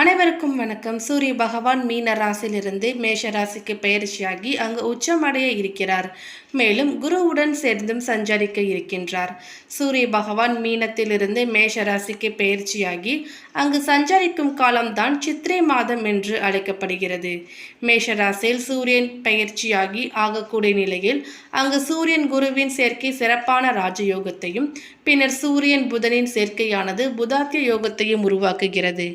அனைவருக்கும் வணக்கம். சூரிய பகவான் மீன ராசியிலிருந்து மேஷ ராசிக்கு பயிற்சியாகி அங்கு உச்சமடைய இருக்கிறார். மேலும் குருவுடன் சேர்ந்தும் சஞ்சரிக்க இருக்கின்றார். சூரிய பகவான் மீனத்திலிருந்து மேஷ ராசிக்கு பயிற்சியாகி அங்கு சஞ்சரிக்கும் காலம்தான் சித்திரை மாதம் என்று அழைக்கப்படுகிறது. மேஷ ராசியில் சூரியன் பயிற்சியாகி ஆகக்கூடிய நிலையில் அங்கு சூரியன் குருவின் சேர்க்கை சிறப்பான ராஜயோகத்தையும் பின்னர் சூரியன் புதனின் சேர்க்கையானது புதாத்திய யோகத்தையும் உருவாக்குகிறது.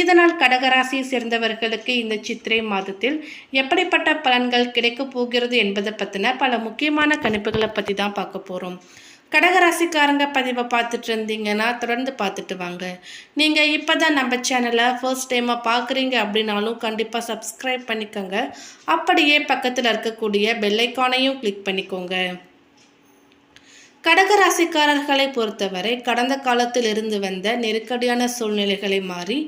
இதனால் கடகராசியை சேர்ந்தவர்களுக்கு இந்த சித்திரை மாதத்தில் எப்படிப்பட்ட பலன்கள் கிடைக்கப் போகிறது என்பதை பற்றின பல முக்கியமான கணிப்புகளை பற்றி தான் பார்க்க போகிறோம் கடகராசிக்காரங்க பதிவை பார்த்துட்டு இருந்தீங்கன்னா தொடர்ந்து பார்த்துட்டு வாங்க. நீங்கள் இப்போ தான் நம்ம சேனலை ஃபர்ஸ்ட் டைமாக பார்க்குறீங்க அப்படின்னாலும் கண்டிப்பாக சப்ஸ்கிரைப் பண்ணிக்கோங்க. அப்படியே பக்கத்தில் இருக்கக்கூடிய பெல்லைக்கானையும் கிளிக் பண்ணிக்கோங்க. கடகராசிக்காரர்களை பொறுத்தவரை கடந்த காலத்தில் இருந்து வந்த நெருக்கடியான சூழ்நிலைகளை மாறி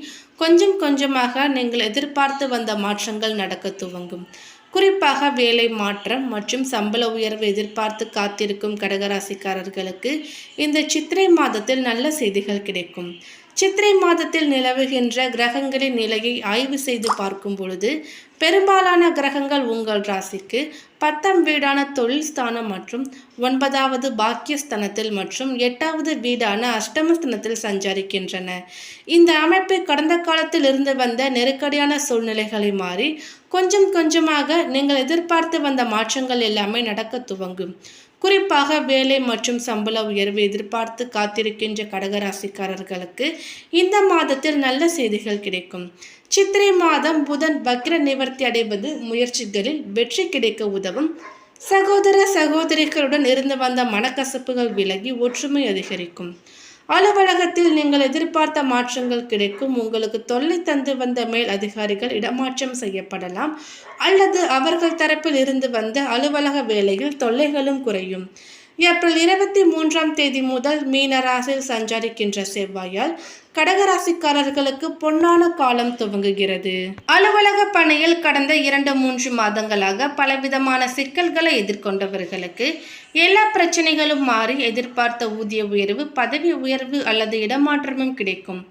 கொஞ்சம் கொஞ்சமாக நீங்கள் எதிர்பார்த்து வந்த மாற்றங்கள் நடக்க துவங்கும். குறிப்பாக வேலை மாற்றம் மற்றும் சம்பள உயர்வு எதிர்பார்த்து காத்திருக்கும் கடகராசிக்காரர்களுக்கு இந்த சித்திரை மாதத்தில் நல்ல செய்திகள் கிடைக்கும். சித்திரை மாதத்தில் நிலவுகின்ற கிரகங்களின் நிலையை ஆய்வு செய்து பார்க்கும் பொழுது பெரும்பாலான கிரகங்கள் உங்கள் ராசிக்கு பத்தாம் வீடான தொழில் ஸ்தானம் மற்றும் ஒன்பதாவது பாக்கியஸ்தானத்தில் மற்றும் எட்டாவது வீடான அஷ்டமஸ்தானத்தில் சஞ்சரிக்கின்றன. இந்த அமைப்பு கடந்த காலத்தில் இருந்து வந்த நெருக்கடியான சூழ்நிலைகளை மாறி கொஞ்சம் கொஞ்சமாக நீங்கள் எதிர்பார்த்து வந்த மாற்றங்கள் எல்லாமே நடக்க துவங்கும். குறிப்பாக வேலை மற்றும் சம்பள உயர்வு எதிர்பார்த்து காத்திருக்கின்ற கடகராசிக்காரர்களுக்கு இந்த மாதத்தில் நல்ல செய்திகள் கிடைக்கும். சித்திரை மாதம் புதன் வக்ர நிவர்த்தி அடைவது முயற்சிகளில் வெற்றி கிடைக்க உதவும். சகோதர சகோதரிகளுடன் இருந்து வந்த மனக்கசப்புகள் விலகி ஒற்றுமை அதிகரிக்கும். அலுவலகத்தில் நீங்கள் எதிர்பார்த்த மாற்றங்கள் கிடைக்கும். உங்களுக்கு தொல்லை தந்து வந்த மேல் அதிகாரிகள் இடமாற்றம் செய்யப்படலாம். அல்லது அவர்கள் தரப்பில் இருந்து வந்த அலுவலக வேலையில் தொல்லைகளும் குறையும். ஏப்ரல் இருபத்தி மூன்றாம் தேதி முதல் மீனராசில் சஞ்சரிக்கின்ற செவ்வாயால் கடகராசிக்காரர்களுக்கு பொன்னான காலம் துவங்குகிறது. அலுவலக பணியில் கடந்த இரண்டு மூன்று மாதங்களாக பலவிதமான சிக்கல்களை எதிர்கொண்டவர்களுக்கு எல்லா பிரச்சனைகளும் மாறி எதிர்பார்த்த ஊதிய உயர்வு பதவி உயர்வு அல்லது இடமாற்றமும் கிடைக்கும்.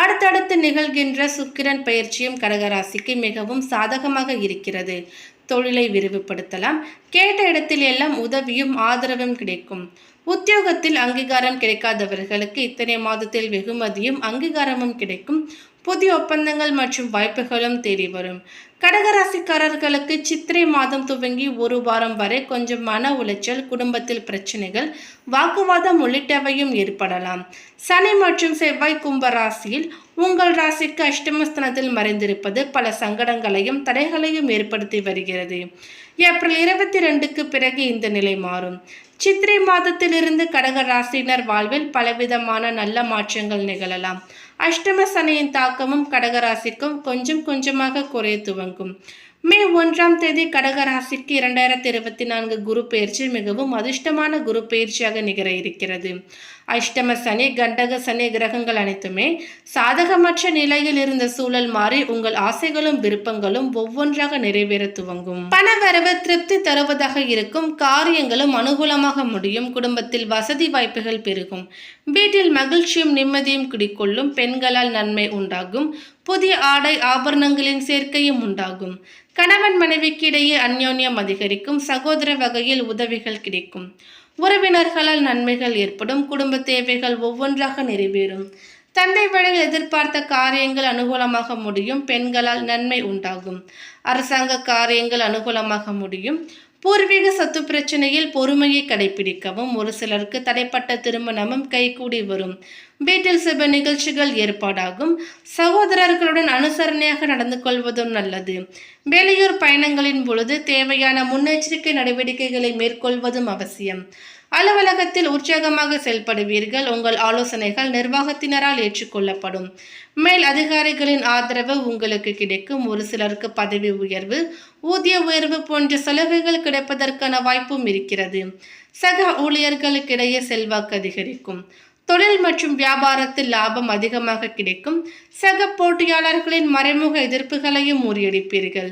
அடுத்தடுத்து நிகழ்கின்ற சுக்கிரன் பயிற்சியும் கடகராசிக்கு மிகவும் சாதகமாக இருக்கிறது. தொழிலை விரிவுபடுத்தலாம். கேட்ட இடத்தில் எல்லாம் உதவியும் ஆதரவும் கிடைக்கும். உத்தியோகத்தில் அங்கீகாரம் கிடைக்காதவர்களுக்கு இத்தனை மாதத்தில் வெகுமதியும் அங்கீகாரமும் கிடைக்கும். புதிய ஒப்பந்தங்கள் மற்றும் வாய்ப்புகளும் தேடி வரும். கடகராசிக்காரர்களுக்கு சித்திரை மாதம் துவங்கி ஒரு வாரம் வரை கொஞ்சம் மன உளைச்சல் குடும்பத்தில் பிரச்சனைகள் வாக்குவாதம் உள்ளிட்டவையும் ஏற்படலாம். சனி மற்றும் செவ்வாய் கும்ப ராசியில் உங்கள் ராசிக்கு அஷ்டமஸ்தானத்தில் மறைந்திருப்பது பல சங்கடங்களையும் தடைகளையும் ஏற்படுத்தி வருகிறது. ஏப்ரல் இருபத்தி ரெண்டுக்கு பிறகு இந்த நிலை மாறும். சித்திரை மாதத்திலிருந்து கடக ராசியினர் வாழ்வில் பலவிதமான நல்ல மாற்றங்கள் நிகழலாம். அஷ்டம சனியின் தாக்கமும் கடகராசிக்கும் கொஞ்சம் கொஞ்சமாக குறைய துவங்கும். மே ஒன்றாம் தேதி கடகராசிக்கு இரண்டாயிரத்தி இருபத்தி நான்கு குரு பயிற்சி மிகவும் அதிர்ஷ்டமான குரு பயிற்சியாக நிகர இருக்கிறது. அஷ்டம சனி கண்டக சனி கிரகங்கள் அனைத்துமே சாதகமற்ற நிலையில் இருந்த சூழல் மாறி உங்கள் ஆசைகளும் விருப்பங்களும் ஒவ்வொன்றாக நிறைவேற துவங்கும். பணவரவு திருப்தி தருவதாக இருக்கும். காரியங்களும் அனுகூலமாக முடியும். குடும்பத்தில் வசதி வாய்ப்புகள் பெருகும். வீட்டில் மகிழ்ச்சியும் நிம்மதியும் குடிக்கொள்ளும் பெண்களால் நன்மை உண்டாகும். புதிய ஆடை ஆபரணங்களின் சேர்க்கையும் உண்டாகும். கணவன் மனைவிக்கு இடையே அந்யோன்யம் அதிகரிக்கும். சகோதர வகையில் உதவிகள் கிடைக்கும். உறவினர்களால் நன்மைகள் ஏற்படும் குடும்ப தேவைகள் ஒவ்வொன்றாக நிறைவேறும். தந்தை வழியில் எதிர்பார்த்த காரியங்கள் அனுகூலமாக முடியும் பெண்களால் நன்மை உண்டாகும். அரசாங்க காரியங்கள் அனுகூலமாக முடியும். பூர்வீக சொத்து பிரச்சனையில் பொறுமையை கடைபிடிக்கவும் ஒரு சிலருக்கு தடைப்பட்ட திருமணமும் கைகூடி வரும். வீட்டில் சில நிகழ்ச்சிகள் ஏற்பாடாகும். சகோதரர்களுடன் அனுசரணையாக நடந்து கொள்வதும் நல்லது. வெளியூர் பயணங்களின் பொழுது தேவையான முன்னெச்சரிக்கை நடவடிக்கைகளை மேற்கொள்வதும் அவசியம். அலுவலகத்தில் உற்சாகமாக செயல்படுவீர்கள். உங்கள் ஆலோசனைகள் நிர்வாகத்தினரால் ஏற்றுக்கொள்ளப்படும். மேல் அதிகாரிகளின் ஆதரவு உங்களுக்கு கிடைக்கும். ஒரு சிலருக்கு பதவி உயர்வு ஊதிய உயர்வு போன்ற சலுகைகள் கிடைப்பதற்கான வாய்ப்பும் இருக்கிறது. சக ஊழியர்களுக்கிடையே செல்வாக்கு அதிகரிக்கும். தொழில் மற்றும் வியாபாரத்தில் லாபம் அதிகமாக கிடைக்கும். சக போட்டியாளர்களின் மறைமுக எதிர்ப்புகளையும் முறியடிப்பீர்கள்.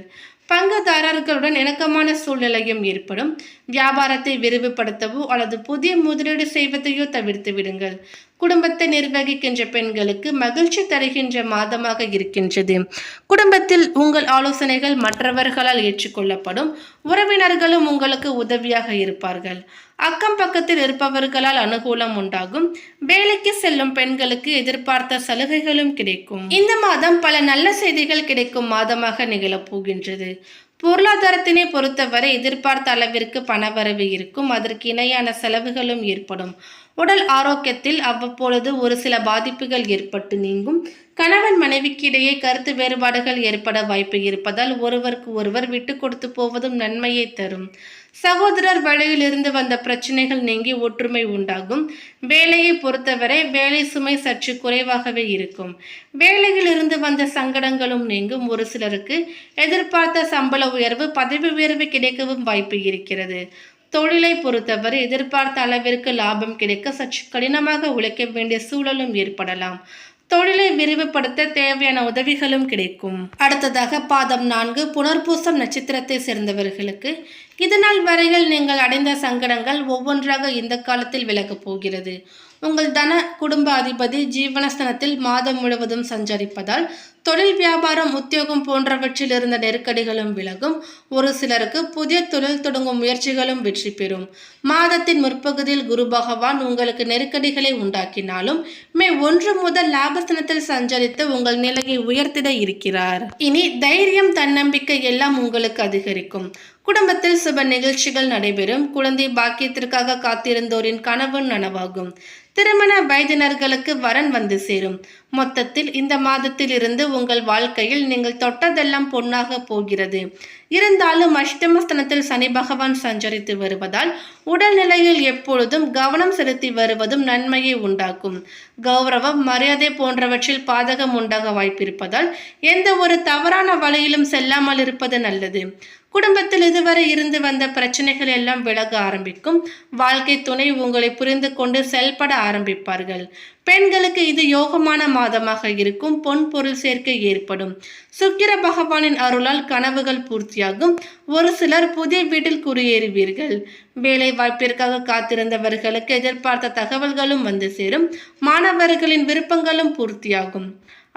பங்குதாரர்களுடன் இணக்கமான சூழ்நிலையும் ஏற்படும். வியாபாரத்தை விரிவுபடுத்தவோ அல்லது புதிய முதலீடு செய்வதையோ தவிர்த்து விடுங்கள். குடும்பத்தை நிர்வகிக்கின்ற பெண்களுக்கு மகிழ்ச்சி தருகின்ற மாதமாக இருக்கின்றது. குடும்பத்தில் உங்கள் ஆலோசனைகள் மற்றவர்களால் ஏற்றுக்கொள்ளப்படும். உறவினர்களும் உங்களுக்கு உதவியாக இருப்பார்கள். அக்கம் பக்கத்தில் இருப்பவர்களால் அனுகூலம் உண்டாகும். வேலைக்கு செல்லும் பெண்களுக்கு எதிர்பார்த்த சலுகைகளும் கிடைக்கும். இந்த மாதம் பல நல்ல செய்திகள் கிடைக்கும் மாதமாக நிகழப் போகின்றது. பொருளாதாரத்தினை பொறுத்தவரை எதிர்பார்த்த அளவிற்கு பணவரவு இருக்கும். அதற்கு இணையான செலவுகளும் ஏற்படும். உடல் ஆரோக்கியத்தில் அவ்வப்பொழுது ஒரு சில பாதிப்புகள் ஏற்பட்டு நீங்கும். கணவன் மனைவிக்கு இடையே கருத்து வேறுபாடுகள் ஏற்பட வாய்ப்பு இருப்பதால் ஒருவருக்கு ஒருவர் விட்டு கொடுத்து போவதும் நன்மையை தரும். சகோதரர் வழியிலிருந்து வந்த பிரச்சனைகள் நீங்கி ஒற்றுமை உண்டாகும். வேலையை பொறுத்தவரை வேலை சுமை சற்று குறைவாகவே இருக்கும். வேலையில் இருந்து வந்த சங்கடங்களும் நீங்கும். ஒரு சிலருக்கு எதிர்பார்த்த சம்பள உயர்வு பதவி உயர்வு கிடைக்கவும் வாய்ப்பு இருக்கிறது. தொழிலை பொறுத்தவரை எதிர்பார்த்த அளவிற்கு லாபம் கிடைக்க சற்று கடினமாக உழைக்க வேண்டிய சூழலும் ஏற்படலாம். தொழிலை விரிவுபடுத்த தேவையான உதவிகளும் கிடைக்கும். அடுத்ததாக பாதம் நான்கு புனர்பூசம் நட்சத்திரத்தை சேர்ந்தவர்களுக்கு. இதனால் வரையில் நீங்கள் அடைந்த சங்கடங்கள் ஒவ்வொன்றாக இந்த காலத்தில் விலகப் போகிறது. உங்கள் தன குடும்ப அதிபதி ஜீவனஸ்தனத்தில் மாதம் முழுவதும் சஞ்சரிப்பதால் தொழில் வியாபாரம் உத்தியோகம் போன்றவற்றில் இருந்த நெருக்கடிகளும் விலகும். ஒரு சிலருக்கு புதிய தொழில் தொடங்கும் முயற்சிகளும் வெற்றி பெறும். மாதத்தின் முற்பகுதியில் குரு பகவான் உங்களுக்கு நெருக்கடிகளை உண்டாக்கினாலும் மே ஒன்று முதல் லாபஸ்தனத்தில் சஞ்சரித்து உங்கள் நிலையை உயர்த்திட இருக்கிறார். இனி தைரியம் தன்னம்பிக்கை எல்லாம் உங்களுக்கு அதிகரிக்கும். குடும்பத்தில் சுப நிகழ்ச்சிகள் நடைபெறும். குழந்தை பாக்கியத்திற்காக காத்திருந்தோரின் கனவு நனவாகும். திருமண வயதினர்களுக்கு வரன் வந்து சேரும். மொத்தத்தில் இந்த மாதத்தில் இருந்து உங்கள் வாழ்க்கையில் நீங்கள் தொட்டதெல்லாம் பொன்னாக போகிறது. இருந்தாலும் அஷ்டமஸ்தனத்தில் சனி பகவான் சஞ்சரித்து வருவதால் உடல்நிலையில் எப்பொழுதும் கவனம் செலுத்தி வருவதும் நன்மையை உண்டாக்கும். கௌரவம் மரியாதை போன்றவற்றில் பாதகம் உண்டாக வாய்ப்பிருப்பதால் எந்த ஒரு தவறான வழியிலும் செல்லாமல் இருப்பது நல்லது. குடும்பத்தில் இதுவரை இருந்து வந்த பிரச்சனைகள் எல்லாம் விலக ஆரம்பிக்கும். வாழ்க்கை துணை உங்களை புரிந்து கொண்டு செயல்பட ஆரம்பிப்பார்கள். பெண்களுக்கு இது யோகமான மாதமாக இருக்கும். பொன் பொருள் சேர்க்கை ஏற்படும். சுக்கிர பகவானின் அருளால் கனவுகள் பூர்த்தியாகும். ஒரு சிலர் புதிய வீட்டில் குடியேறுவீர்கள். வேலை வாய்ப்பிற்காக காத்திருந்தவர்களுக்கு எதிர்பார்த்த தகவல்களும் வந்து சேரும். மாணவர்களின் விருப்பங்களும் பூர்த்தியாகும்.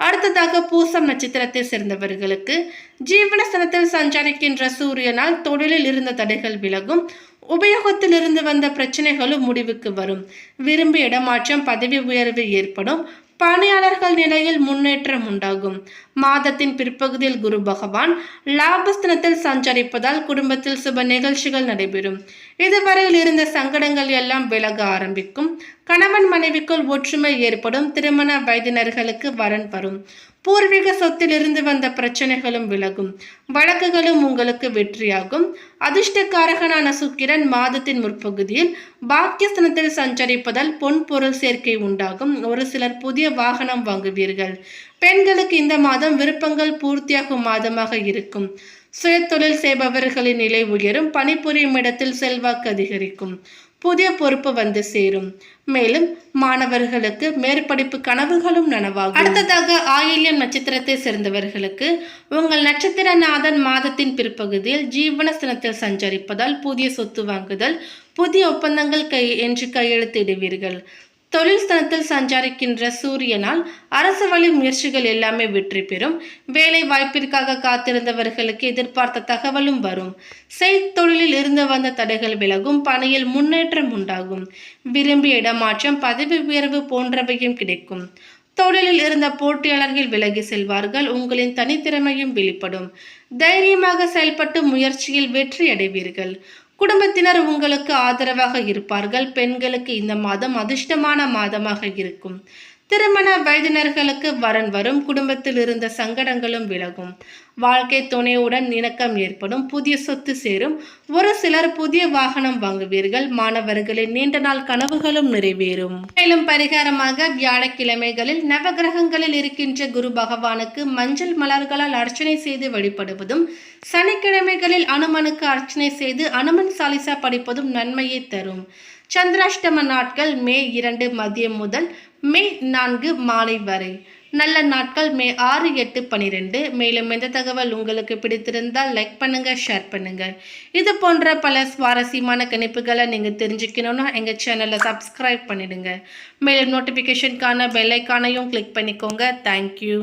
அடுத்ததாக பூசம் நட்சத்திரத்தை சேர்ந்தவர்களுக்கு ஜீவனஸ்தனத்தில் சஞ்சரிக்கின்ற சூரியனால் தொழிலில் இருந்த தடைகள் விலகும். உபயோகத்தில் இருந்து வந்த பிரச்சனைகளும் முடிவுக்கு வரும். விரும்பி இடமாற்றம் பதவி உயர்வு ஏற்படும். பணியாளர்கள் நிலையில் முன்னேற்றம் உண்டாகும். மாதத்தின் பிற்பகுதியில் குரு பகவான் லாபஸ்தனத்தில் சஞ்சரிப்பதால் குடும்பத்தில் சுப நிகழ்ச்சிகள் நடைபெறும். இதுவரையில் இருந்த சங்கடங்கள் எல்லாம் விலக ஆரம்பிக்கும். கணவன் மனைவிக்குள் ஒற்றுமை ஏற்படும் திருமண வயதினர்களுக்கு வரன் வரும். பூர்வீக சொத்திலிருந்து வந்த பிரச்சனைகளும் விலகும். வழக்குகளும் உங்களுக்கு வெற்றியாகும். அதிர்ஷ்டக்காரகனான சுக்கிரன் மாதத்தின் முற்பகுதியில் பாக்கியஸ்தனத்தில் சஞ்சரிப்பதால் பொன் பொருள் சேர்க்கை உண்டாகும். ஒரு சிலர் புதிய வாகனம் வாங்குவீர்கள். பெண்களுக்கு இந்த மாதம் விருப்பங்கள் பூர்த்தியாகும் மாதமாக இருக்கும். சுயதொழில் செய்பவர்களின் நிலை உயரும். பணிபுரியும் இடத்தில் செல்வாக்கு அதிகரிக்கும். புதிய பொறுப்பு வந்து சேரும். மேலும் மாணவர்களுக்கு மேற்படிப்பு கனவுகளும் நனவாகும். அடுத்ததாக ஆயில்யம் நட்சத்திரத்தை சேர்ந்தவர்களுக்கு உங்கள் நட்சத்திரநாதன் மாதத்தின் பிற்பகுதியில் ஜீவனஸ்தனத்தில் சஞ்சரிப்பதால் புதிய சொத்து வாங்குதல் புதிய ஒப்பந்தங்கள் கை என்று கையெழுத்திடுவீர்கள். தொழில் ஸ்தலத்தில் சஞ்சாரிக்கின்ற சூரியனால் அரசு வழி முயற்சிகள் எல்லாமே வெற்றி பெறும். வேலை வாய்ப்பிற்காக காத்திருந்தவர்களுக்கு எதிர்பார்த்த தகவலும் வரும். செய்தொழிலில் இருந்து வந்த தடைகள் விலகும். பணியில் முன்னேற்றம் உண்டாகும். விரும்பிய இடமாற்றம் பதவி உயர்வு போன்றவையும் கிடைக்கும். தொழிலில் இருந்த போட்டியாளர்கள் விலகி செல்வார்கள். உங்களின் தனித்திறமையும் வெளிப்படும். தைரியமாக செயல்பட்டு முயற்சியில் வெற்றி அடைவீர்கள். குடும்பத்தினர் உங்களுக்கு ஆதரவாக இருப்பார்கள். பெண்களுக்கு இந்த மாதம் அதிர்ஷ்டமான மாதமாக இருக்கும். திருமண வயதினர்களுக்கு வரன் வரும் குடும்பத்தில் இருந்த சங்கடங்களும் விலகும். வாழ்க்கை துணையுடன் இணக்கம் ஏற்படும் புதிய சொத்து சேரும். ஒரு சிலர் புதிய வாகனம் வாங்குவீர்கள் மாணவர்களின் நீண்ட நாள் கனவுகளும் நிறைவேறும். மேலும் பரிகாரமாக வியாழக்கிழமைகளில் நவகிரகங்களில் இருக்கின்ற குரு பகவானுக்கு மஞ்சள் மலர்களால் அர்ச்சனை செய்து வழிபடுவதும் சனிக்கிழமைகளில் அனுமனுக்கு அர்ச்சனை செய்து அனுமன் சாலிசா படிப்பதும் நன்மையை தரும். சந்திராஷ்டம நாட்கள் மே இரண்டு மதியம் முதல் மே நான்கு மாலை வரை. நல்ல நாட்கள் மே ஆறு எட்டு பன்னிரெண்டு மேலும் இந்த தகவல் உங்களுக்கு பிடித்திருந்தால் லைக் பண்ணுங்க ஷேர் பண்ணுங்க. இது போன்ற பல சுவாரஸ்யமான கணிப்புகளை நீங்கள் தெரிஞ்சுக்கணும்னா எங்கள் சேனலை சப்ஸ்கிரைப் பண்ணிடுங்க. மேலும் நோட்டிஃபிகேஷனுக்கான பெல்லைக்கானையும் கிளிக் பண்ணிக்கோங்க. தேங்க்யூ